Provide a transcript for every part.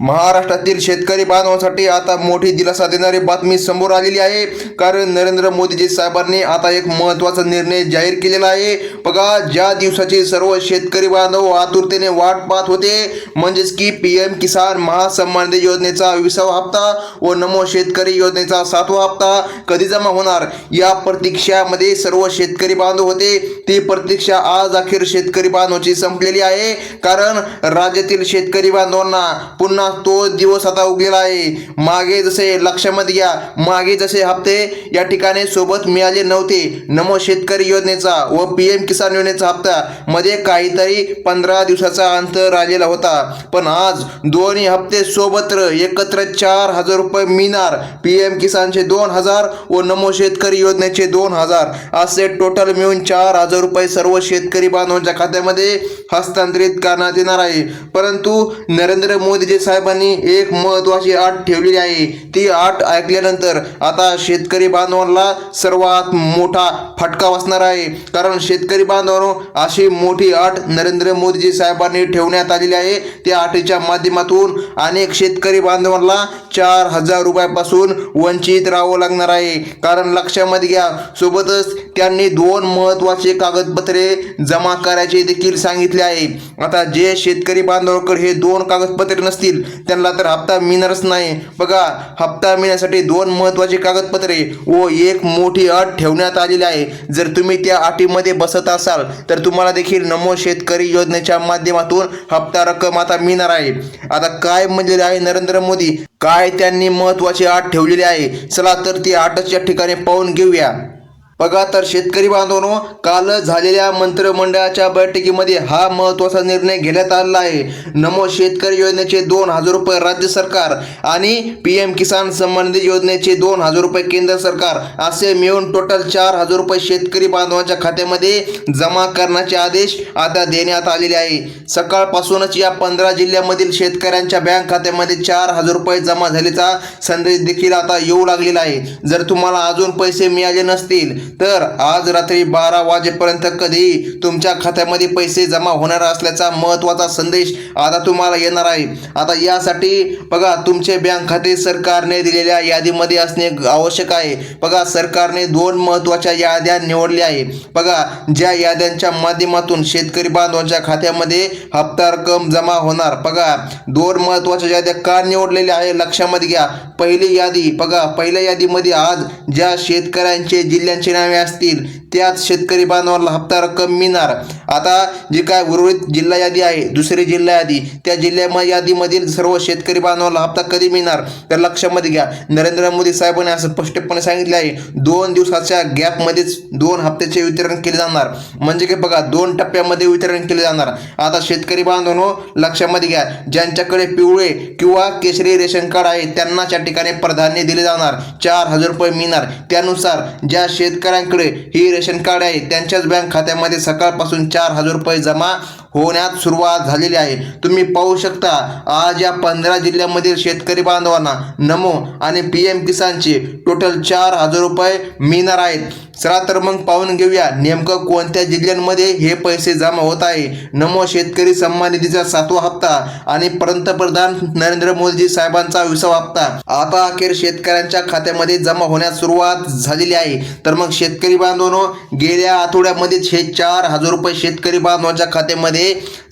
महाराष्ट्रातील शेतकरी बांधवांसाठी आता मोठी दिलासा देणारी बातमी समोर आलेली आहे. कारण नरेंद्र मोदीजी साहेबांनी आता एक महत्त्वाचा निर्णय जाहीर केलेला आहे. बघा ज्या दिवसाची सर्व शेतकरी बांधव आतुरतेने वाट पाहत होते म्हणजेच की पी एम किसान महासन्मान योजनेचा विसावा हप्ता व नमो शेतकरी योजनेचा सातवा हप्ता कधी जमा होणार? या प्रतीक्षामध्ये सर्व शेतकरी बांधव होते. ती प्रतीक्षा आज अखेर शेतकरी बांधवाची संपलेली आहे. कारण राज्यातील शेतकरी बांधवांना पुन्हा तो दिवस आता उगलेला आहे. मागे जसे लक्षामध्ये घ्या मागे जसे हप्ते या ठिकाणी सोबत मिळाले नव्हते. नमो शेतकरी योजनेचा व पी एम किसान योजनेचा हप्ता मध्ये काहीतरी पंधरा दिवसाचा अंतर राहिलेला होता. पण आज दोन्ही हप्ते सोबत एकत्र चार हजार रुपये मिळणार. पी एम किसानचे दोन हजार व नमो शेतकरी योजनेचे दोन हजार. असे टोटल मिळून चार हजार रुपये सर्व शेतकरी बांधवांच्या खात्यामध्ये हस्तांतरित करण्यात येणार आहे. परंतु नरेंद्र मोदीजी साहेबांनी एक महत्वाची अट ठेवलेली आहे. ती अट ऐकल्यानंतर आता शेतकरी बांधवांना सर्वात मोठा फटका बसणार आहे. कारण शेतकरी बांधवांनो अशी मोठी अट नरेंद्र मोदीजी साहेबांनी ठेवण्यात आलेली आहे. त्या अटीच्या माध्यमातून अनेक शेतकरी बांधवांना चार हजार रुपयापासून वंचित राहावं लागणार आहे. कारण लक्षामध्ये घ्या सोबतच त्यांनी दोन महत्त्वाचे कागदपत्रे जमा करायचे देखील सांगितले आहे. आता जे शेतकरी बांधवांकडे हे दोन कागदपत्रे नसतील त्यांना तर हप्ता मिळणारच नाही. बघा हप्ता मिळण्यासाठी दोन महत्त्वाचे कागदपत्रे. व एक मोठी अट ठेवण्यात आलेली आहे. जर तुम्ही त्या अटीमध्ये बसत असाल तर तुम्हाला देखील नमो शेतकरी योजनेच्या माध्यमातून हप्ता रक्कम आता मिळणार आहे. आता काय म्हणलेले आहे नरेंद्र मोदी? काय त्यांनी महत्वाची अट ठेवलेली आहे? चला तर ती अटच्या ठिकाणी पाहून घेऊया. बघा तर शेतकरी बांधवांनो काल झालेल्या मंत्रिमंडळाच्या बैठकीमध्ये हा महत्त्वाचा निर्णय घेण्यात आलेला आहे. नमो शेतकरी योजनेचे दोन हजार रुपये राज्य सरकार आणि पी एम किसान संबंधित योजनेचे दोन हजार रुपये केंद्र सरकार असे मिळून टोटल चार हजार रुपये शेतकरी बांधवांच्या खात्यामध्ये जमा करण्याचे आदेश आता देण्यात आलेले आहे. सकाळपासूनच या पंधरा जिल्ह्यामधील शेतकऱ्यांच्या बँक खात्यामध्ये चार हजार रुपये जमा झाल्याचा संदेश देखील आता येऊ लागलेला आहे. जर तुम्हाला अजून पैसे मिळाले नसतील तर आज रात्री बारा वाजेपर्यंत कधी तुमच्या खात्यामध्ये पैसे जमा होणार असल्याचा महत्त्वाचा संदेश आता तुम्हाला येणार आहे. आता यासाठी बघा तुमचे बँक खाते सरकारने दिलेल्या यादीमध्ये असणे आवश्यक आहे. बघा सरकारने दोन महत्त्वाच्या याद्या निवडल्या आहे बघा ज्या याद्यांच्या माध्यमातून शेतकरी बांधवांच्या खात्यामध्ये हप्ता रक्कम जमा होणार. बघा दोन महत्त्वाच्या याद्या का निवडलेल्या आहे लक्षामध्ये घ्या. पहिली यादी बघा पहिल्या यादीमध्ये आज ज्या शेतकऱ्यांचे जिल्ह्यांचे नावे असतील त्यात शेतकरी बांधवांना हप्ता रक्कम मिळणार. आता जी काय उर्वरित जिल्हा यादी आहे दुसरी जिल्हा यादी त्या जिल्ह्या यादीमधील सर्व शेतकरी बांधवांना हप्ता कधी मिळणार? तर लक्षामध्ये घ्या. नरेंद्र मोदी साहेबांनी असं स्पष्टपणे सांगितले आहे दोन दिवसाच्या गॅपमध्येच दोन हप्त्याचे वितरण केले जाणार. म्हणजे की बघा दोन टप्प्यामध्ये वितरण केले जाणार. आता शेतकरी बांधवांनो लक्षामध्ये घ्या. ज्यांच्याकडे पिवळे किंवा केशरी रेशन कार्ड आहे त्यांनाच या ठिकाणी प्राधान्य दिले जाणार. चार हजार रुपये मिळणार. त्यानुसार ज्या शेतकऱ्यांकडे ही रेशन कार्ड आहे. त्यांच्याच बँक खात्यामध्ये सकाळपासून चार हजार रुपये जमा होण्यात सुरुवात झालेली आहे. तुम्ही पाहू शकता आज या पंधरा जिल्ह्यामधील शेतकरी बांधवांना नमो आणि पी एम किसानचे टोटल चार हजार रुपये मिळणार आहेत. चला तर मग पाहून घेऊया नेमकं कोणत्या जिल्ह्यांमध्ये हे पैसे जमा होत आहे? नमो शेतकरी सन्मान निधीचा सातवा हप्ता आणि पंतप्रधान नरेंद्र मोदीजी साहेबांचा विसावा हप्ता. आता अखेर शेतकऱ्यांच्या खात्यामध्ये जमा होण्यास सुरुवात झालेली आहे. तर मग शेतकरी बांधवांनो गेल्या आठवड्यामध्येच हे चार हजार रुपये शेतकरी बांधवांच्या खात्यामध्ये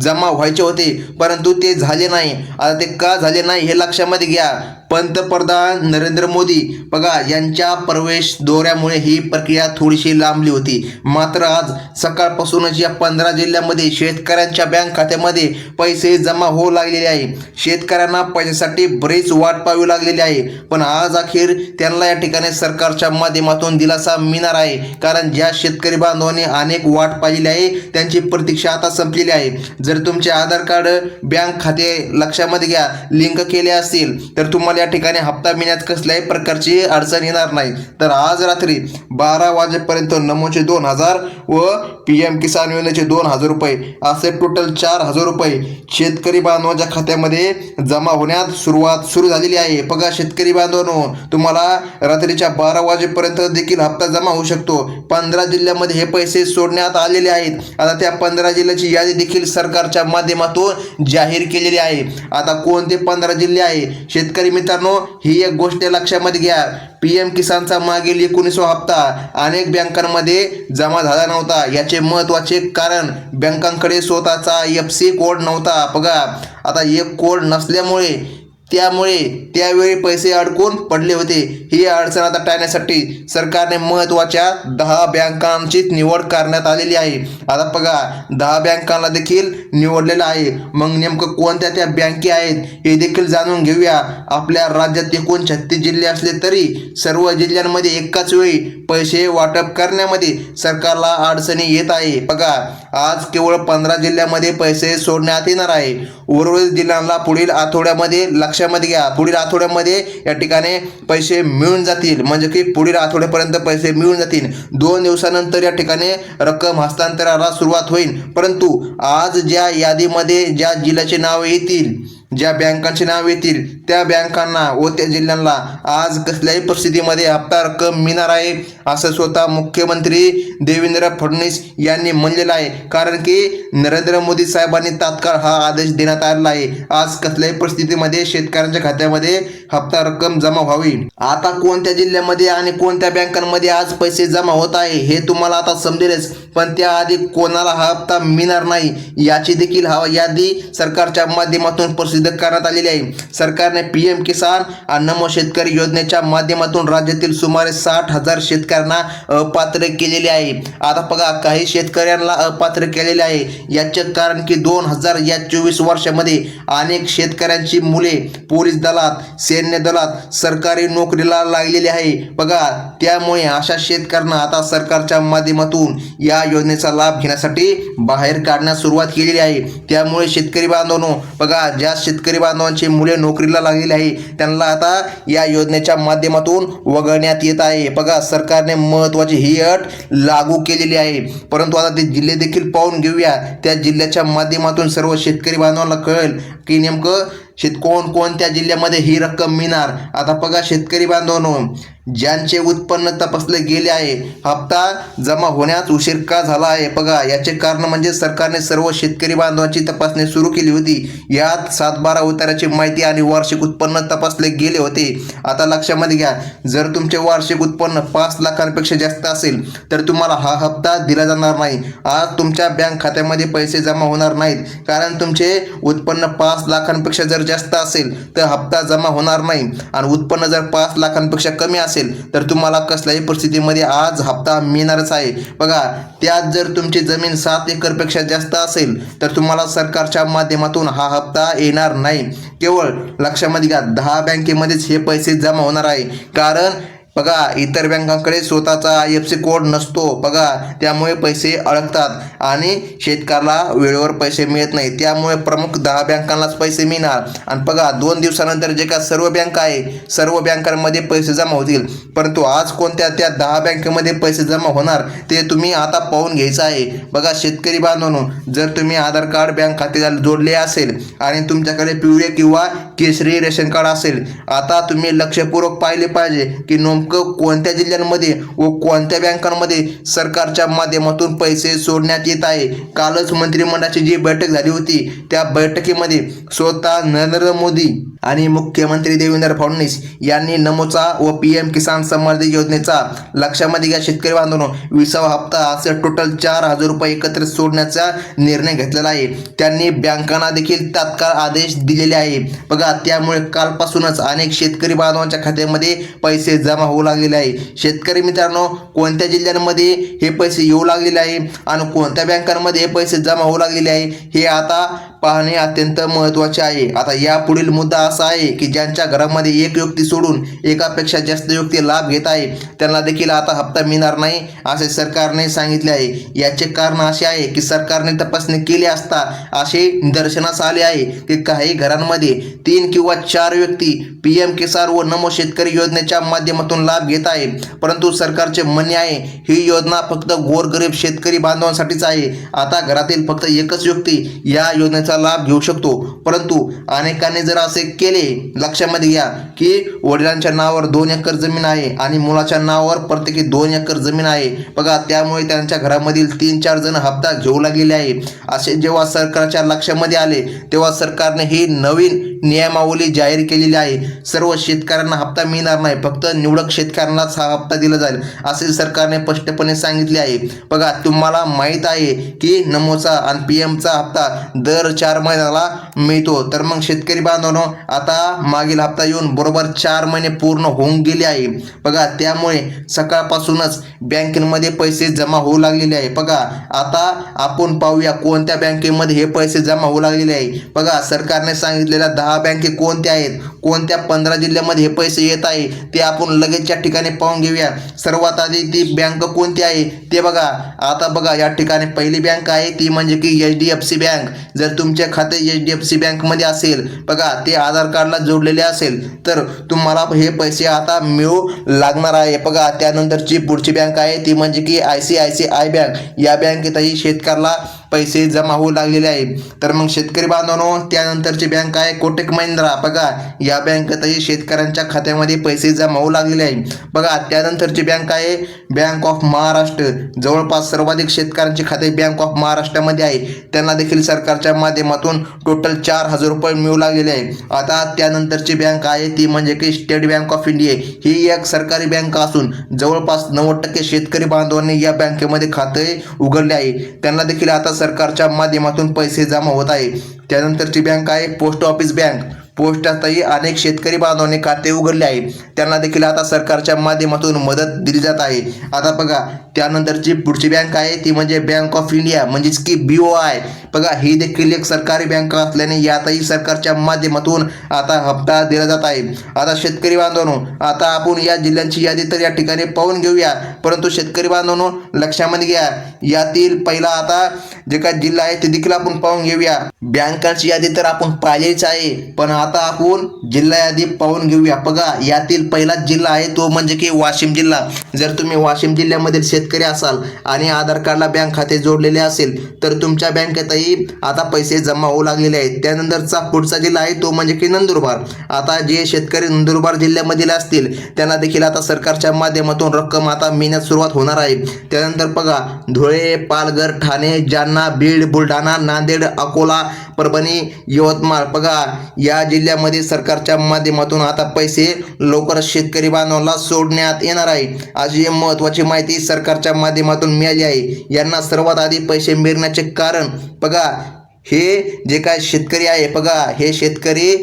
जमा व्हायचे होते परंतु ते झाले नाही. आता ते का झाले नाही हे लक्षामध्ये घ्या. पंतप्रधान नरेंद्र मोदी बघा यांच्या प्रवेश दौऱ्यामुळे ही प्रक्रिया थोडीशी लांबली होती. मात्र आज सकाळपासूनच या पंधरा जिल्ह्यामध्ये शेतकऱ्यांच्या बँक खात्यामध्ये पैसे जमा होऊ लागलेले आहे. शेतकऱ्यांना पैशासाठी बरीच वाट पाहावी लागलेली आहे. पण आज अखेर त्यांना या ठिकाणी सरकारच्या माध्यमातून दिलासा मिळणार आहे. कारण ज्या शेतकरी बांधवांनी अनेक वाट पाहिलेली आहे त्यांची प्रतीक्षा आता संपलेली आहे. जर तुमचे आधार कार्ड बँक खाते लक्षामध्ये घ्या लिंक केले असतील तर तुम्हाला तुम्हाला या ठिकाणी हप्ता मिळण्यात कसल्याही प्रकारची अडचण येणार नाही. तर आज रात्री बारा वाजेपर्यंत नमोचे दोन हजार व पी एम किसान योजनेचे दोन हजार रुपये असे टोटल चार हजार रुपये शेतकरी बांधवांच्या खात्यामध्ये जमा होण्यात सुरुवात सुरू झालेली आहे. बघा शेतकरी बांधवांनो तुम्हाला रात्रीच्या बारा वाजेपर्यंत देखील हप्ता जमा होऊ शकतो. पंधरा जिल्ह्यामध्ये हे पैसे सोडण्यात आलेले आहेत. आता त्या पंधरा जिल्ह्याची यादी देखील सरकारच्या माध्यमातून जाहीर केलेली आहे. आता कोणते पंधरा जिल्हे आहे? शेतकरी मित्र मित्रांनो ही एक गोष्ट लक्षामध्ये घ्या. पी एम किसानचा मागील एकोणीसवा हप्ता अनेक बँकांमध्ये जमा झाला नव्हता. याचे महत्त्वाचे कारण बँकांकडे स्वतःचा एफ सी कोड नव्हता. बघा आता एक कोड नसल्यामुळे त्यामुळे त्यावेळी पैसे अडकून पडले होते. ही अडचण आता टाळण्यासाठी सरकारने महत्त्वाच्या दहा बँकांची निवड करण्यात आलेली आहे. आता बघा दहा बँकांना देखील निवडलेलं आहे. मग नेमकं कोणत्या त्या बँके आहेत हे देखील जाणून घेऊया. आपल्या राज्यात एकूण छत्तीस जिल्हे असले तरी सर्व जिल्ह्यांमध्ये एकाच वेळी पैसे वाटप करण्यामध्ये सरकारला अडचणी येत आहे. बघा आज केवळ पंधरा जिल्ह्यामध्ये पैसे सोडण्यात येणार आहे. उर्वरित जिल्ह्यांना पुढील आठवड्यामध्ये लक्षामध्ये घ्या. पुढील आठवड्यामध्ये या ठिकाणी पैसे मिळून जातील. म्हणजे की पुढील आठवड्यापर्यंत पैसे मिळून जातील. दोन दिवसानंतर या ठिकाणी रक्कम हस्तांतराला सुरुवात होईल. परंतु आज ज्या यादीमध्ये ज्या जिल्ह्याचे नाव येतील ज्या बँकांची नाव येतील त्या बँकांना व त्या जिल्ह्यांना आज कसल्याही परिस्थितीमध्ये हप्ता रक्कम मिळणार आहे असं स्वतः मुख्यमंत्री देवेंद्र फडणवीस यांनी म्हणलेलं आहे. कारण की नरेंद्र मोदी साहेबांनी तात्काळ हा आदेश देण्यात आलेला आहे. आज कसल्याही परिस्थितीमध्ये शेतकऱ्यांच्या खात्यामध्ये हप्ता रक्कम जमा व्हावी. आता कोणत्या जिल्ह्यामध्ये आणि कोणत्या बँकांमध्ये आज पैसे जमा होत आहे हे तुम्हाला आता समजेलच. पण त्याआधी कोणाला हा हप्ता मिळणार नाही याची देखील हा यादी सरकारच्या माध्यमातून सिद्ध करण्यात आलेली आहे. सरकारने पी एम किसान अन्नम शेतकरी योजनेच्या माध्यमातून राज्यातील सुमारे साठ हजार शेतकऱ्यांना अपात्र केलेले आहे. आता बघा काही शेतकऱ्यांना अपात्र केलेले आहे. याचे कारण की दोन हजार या चोवीस वर्षामध्ये अनेक शेतकऱ्यांची मुले पोलीस दलात सैन्य दलात सरकारी नोकरीला लागलेली आहे. बघा त्यामुळे अशा शेतकऱ्यांना आता सरकारच्या माध्यमातून या योजनेचा लाभ घेण्यासाठी बाहेर काढण्यास सुरुवात केलेली आहे. त्यामुळे शेतकरी बांधवनो बघा ज्या शेतकरी बांधवांची मुले नोकरीला लागलेली आहे. त्यांना आता या योजनेच्या माध्यमातून वगळण्यात येत आहे. बघा सरकारने महत्त्वाची ही अट लागू केलेली आहे. परंतु आता ते जिल्हे देखील पाहून घेऊया. त्या जिल्ह्याच्या माध्यमातून सर्व शेतकरी बांधवांना कळेल की नेमकं शेत कोण कोणत्या जिल्ह्यामध्ये ही रक्कम मिळणार. आता बघा शेतकरी बांधवांनो ज्यांचे उत्पन्न तपासले गेले आहे हप्ता जमा होण्यास उशीर का झाला आहे? बघा याचे कारण म्हणजे सरकारने सर्व शेतकरी बांधवांची तपासणी सुरू केली होती. यात सातबारा उताराची माहिती आणि वार्षिक उत्पन्न तपासले गेले होते. आता लक्षामध्ये घ्या जर तुमचे वार्षिक उत्पन्न पाच लाखांपेक्षा जास्त असेल तर तुम्हाला हा हप्ता दिला जाणार नाही. आज तुमच्या बँक खात्यामध्ये पैसे जमा होणार नाहीत. कारण तुमचे उत्पन्न पाच लाखांपेक्षा जर जास्त असेल तर हप्ता जमा होणार नाही. आणि उत्पन्न जर पाच लाखांपेक्षा कमी असेल तर तुम्हाला कसल्याही परिस्थितीमध्ये आज हप्ता मिळणारच आहे. बघा त्यात जर तुमची जमीन सात एकरपेक्षा जास्त असेल तर तुम्हाला सरकारच्या माध्यमातून हा हप्ता येणार नाही. केवळ लक्षामध्ये घ्या दहा बँकेमध्येच हे पैसे जमा होणार आहे. कारण बघा इतर बँकांकडे स्वतःचा आय एफ सी कोड नसतो. बघा त्यामुळे पैसे अडकतात आणि शेतकऱ्याला वेळेवर पैसे मिळत नाही. त्यामुळे प्रमुख दहा बँकांनाच पैसे मिळणार. आणि बघा दोन दिवसानंतर जे का सर्व बँका आहे सर्व बँकांमध्ये पैसे जमा होतील. परंतु आज कोणत्या त्या दहा बँकेमध्ये पैसे जमा होणार ते तुम्ही आता पाहून घ्यायचं आहे. बघा शेतकरी बांधवांनो जर तुम्ही आधार कार्ड बँक खात्याला जोडले असेल आणि तुमच्याकडे पिवळे किंवा केसरी रेशन कार्ड असेल आता तुम्ही लक्षपूर्वक पाहिले पाहिजे की नेमकं कोणत्या जिल्ह्यांमध्ये व कोणत्या बँकांमध्ये सरकारच्या माध्यमातून पैसे सोडण्यात येत आहे? कालच मंत्रिमंडळाची जी बैठक झाली होती त्या बैठकीमध्ये स्वतः नरेंद्र मोदी आणि मुख्यमंत्री देवेंद्र फडणवीस यांनी नमोचा व पी एम किसान सन्मान निधी योजनेचा लक्षामध्ये घ्या. शेतकरी बांधवांनो विसावा हप्ता असे टोटल चार हजार रुपये एकत्रित सोडण्याचा निर्णय घेतलेला आहे. त्यांनी बँकांना देखील तात्काळ आदेश दिलेले आहे. बघा त्यामुळे कालपासूनच अनेक शेतकरी बांधवांच्या खात्यामध्ये पैसे जमा होऊ लागलेले आहे. शेतकरी मित्रांनो कोणत्या जिल्ह्यांमध्ये हे पैसे येऊ लागलेले आहे आणि कोणत्या बँकांमध्ये हे पैसे जमा होऊ लागलेले आहे हे आता पाहणे अत्यंत महत्त्वाचे आहे. आता या पुढील मुद्दा असा आहे की ज्यांच्या घरामध्ये एक व्यक्ती सोडून एकापेक्षा जास्त व्यक्ती लाभ घेत आहे त्यांना देखील आता हप्ता मिळणार नाही असे सरकारने सांगितले आहे. याचे कारण असे आहे की सरकारने तपासणी केली असता असे निदर्शनास आले आहे की काही घरांमध्ये तीन किंवा चार व्यक्ती पी एम किसान व नमो शेतकरी योजनेच्या माध्यमातून लाभ घेत आहे. परंतु सरकारचे म्हणणे आहे ही योजना फक्त गोरगरीब शेतकरी बांधवांसाठीच आहे. आता घरातील फक्त एकच व्यक्ती या योजनेचा लाभ घेऊ शकतो. परंतु अनेकांनी जर असे केले लक्षामध्ये घ्या की वडिलांच्या नावावर दोन एकर जमीन आहे आणि मुलाच्या नावावर प्रत्येकी दोन एकर जमीन आहे. बघा त्यामुळे त्यांच्या घरामधील तीन चार जण हप्ता घेऊ लागलेले आहे असे जेव्हा सरकारच्या लक्षामध्ये आले तेव्हा सरकारने ही नवीन नियमावली जाहीर केलेली आहे. सर्व शेतकऱ्यांना हप्ता मिळणार नाही फक्त निवडक शेतकऱ्यांनाच हा हप्ता दिला जाईल असे सरकारने स्पष्टपणे सांगितले आहे. बघा तुम्हाला माहीत आहे की नमोचा आणि पी एमचा हप्ता दर चार महिन्याला मिळतो. तर मग शेतकरी बांधवांनो आता मागील हप्ता येऊन बरोबर चार महिने पूर्ण होऊन गेले आहे. बघा त्यामुळे सकाळपासूनच बँकेमध्ये पैसे जमा होऊ लागलेले आहे. बघा आता आपण पाहूया कोणत्या बँकेमध्ये हे पैसे जमा होऊ लागलेले आहे. बघा सरकारने सांगितलेल्या दहा बँके कोणत्या आहेत? कोणत्या पंधरा जिल्ह्यामध्ये हे पैसे येत आहे? ते आपण लगेचच्या ठिकाणी पाहून घेऊया. सर्वात आधी ती बँक कोणती आहे? ते बघा. आता बघा या ठिकाणी पहिली बँक आहे ती म्हणजे की H D F C bank. जर तुम्ही तुमचे खाते एच डी एफ सी बँकमध्ये असेल बघा ते आधार कार्डला जोडलेले असेल तर तुम्हाला हे पैसे आता मिळू लागणार आहे. बघा त्यानंतरची पुढची बँक आहे ती म्हणजे की I C I C I bank या बँकेतही शेतकऱ्याला पैसे जमा होऊ लागलेले आहे. तर मग शेतकरी बांधवांनो त्यानंतरची बँक आहे कोटक महिंद्रा. बघा या बँकेतही शेतकऱ्यांच्या खात्यामध्ये पैसे जमा होऊ लागलेले आहे. बघा त्यानंतरची बँक आहे बँक ऑफ महाराष्ट्र जवळपास सर्वाधिक शेतकऱ्यांचे खाते बँक ऑफ महाराष्ट्रामध्ये आहे. त्यांना देखील सरकारच्या माध्यमातून टोटल चार हजार रुपये मिळू लागलेले आहे. आता त्यानंतरची बँक आहे ती म्हणजे की स्टेट बँक ऑफ इंडिया ही एक सरकारी बँक असून जवळपास नव्वद टक्के शेतकरी बांधवांनी या बँकेमध्ये खाते उघडले आहे. त्यांना देखील आता सरकारच्या माध्यमातून पैसे जमा होत आहे. त्यानंतरची बँक आहे पोस्ट ऑफिस बँक पोस्टातही अनेक शेतकरी बांधवांनी खाते उघडले आहे. त्यांना देखील आता सरकारच्या माध्यमातून मदत दिली जात आहे. आता बघा त्यानंतरची पुढची बँक आहे ती म्हणजे बँक ऑफ इंडिया म्हणजेच की बी ओ आय बघा ही देखील एक सरकारी बँक असल्याने यातही सरकारच्या माध्यमातून आता हप्ता दिला जात आहे. आता शेतकरी बांधवांनो आता आपण या जिल्ह्यांची यादी तर या ठिकाणी पाहून घेऊया. परंतु शेतकरी बांधवांनो लक्षामध्ये घ्या. यातील पहिला आता जे काय जिल्हा आहे ते देखील आपण पाहून घेऊया. बँकांची यादी तर आपण पाहिलीच आहे पण आता आपण जिल्हा यादी पाहून घेऊया. बघा यातील पहिलाच जिल्हा आहे तो म्हणजे की वाशिम जिल्हा. जर तुम्ही वाशिम जिल्ह्यामधील शेतकरी असाल आणि आधार कार्डला बँक खाते जोडलेले असेल तर तुमच्या बँकेतही आता पैसे जमा होऊ लागलेले आहेत. त्यानंतरचा पुढचा जिल्हा आहे तो म्हणजे की नंदुरबार. आता जे शेतकरी नंदुरबार जिल्ह्यामधील असतील त्यांना देखील आता सरकारच्या माध्यमातून रक्कम आता मिळण्यास सुरुवात होणार आहे. त्यानंतर बघा धुळे पालघर ठाणे जालना बीड बुलढाणा नांदेड अकोला परभणी यवतमाळ बघा या जिल्ह्यामध्ये सरकारच्या माध्यमातून आता पैसे लवकरच शेतकरी बांधवांना सोडण्यात येणार आहे. अशी महत्त्वाची माहिती सरकारच्या माध्यमातून मिळाली आहे. यांना सर्वात आधी पैसे मिळण्याचे कारण बघा हे जे काय शेतकरी आहे बघा हे शेतकरी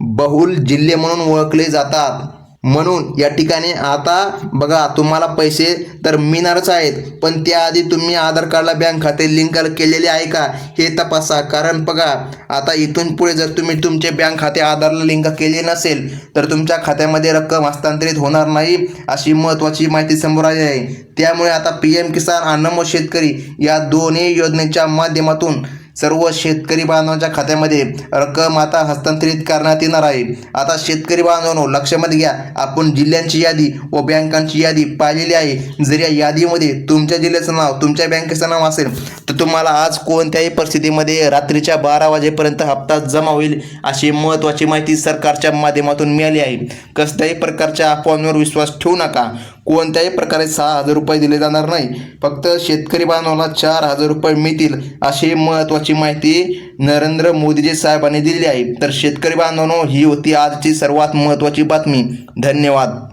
बहुल जिल्हे म्हणून ओळखले जातात. म्हणून या ठिकाणी आता बघा तुम्हाला पैसे तर मिळणारच आहेत पण त्याआधी तुम्ही आधार कार्डला बँक खाते लिंक केलेले आहे का हे तपासा. कारण बघा आता इथून पुढे जर तुम्ही तुमचे बँक खाते आधारला लिंक केले नसेल तर तुमच्या खात्यामध्ये रक्कम हस्तांतरित होणार नाही अशी महत्त्वाची माहिती समोर आली आहे. त्यामुळे आता पी एम किसान अन्न शेतकरी या दोन्ही योजनेच्या माध्यमातून सर्व शेतकरी बांधवांच्या खात्यामध्ये रक्कम आता हस्तांतरित करण्यात येणार आहे. आता शेतकरी बांधवांनो लक्षामध्ये घ्या आपण जिल्ह्यांची यादी व बँकांची यादी पाहिलेली आहे. जर या यादीमध्ये तुमच्या जिल्ह्याचं नाव तुमच्या बँकेचं नाव असेल तर तुम्हाला आज कोणत्याही परिस्थितीमध्ये रात्रीच्या बारा वाजेपर्यंत हप्ता जमा होईल अशी महत्त्वाची माहिती सरकारच्या माध्यमातून मिळाली आहे. कसल्याही प्रकारच्या अफवांवर विश्वास ठेवू नका. कोणत्याही प्रकारे सहा हजार रुपये दिले जाणार नाही. फक्त शेतकरी बांधवाला चार हजार रुपये मिळतील अशी महत्त्वाची माहिती नरेंद्र मोदीजी साहेबांनी दिली आहे. तर शेतकरी बांधवांनो ही होती आजची सर्वात महत्त्वाची बातमी. धन्यवाद.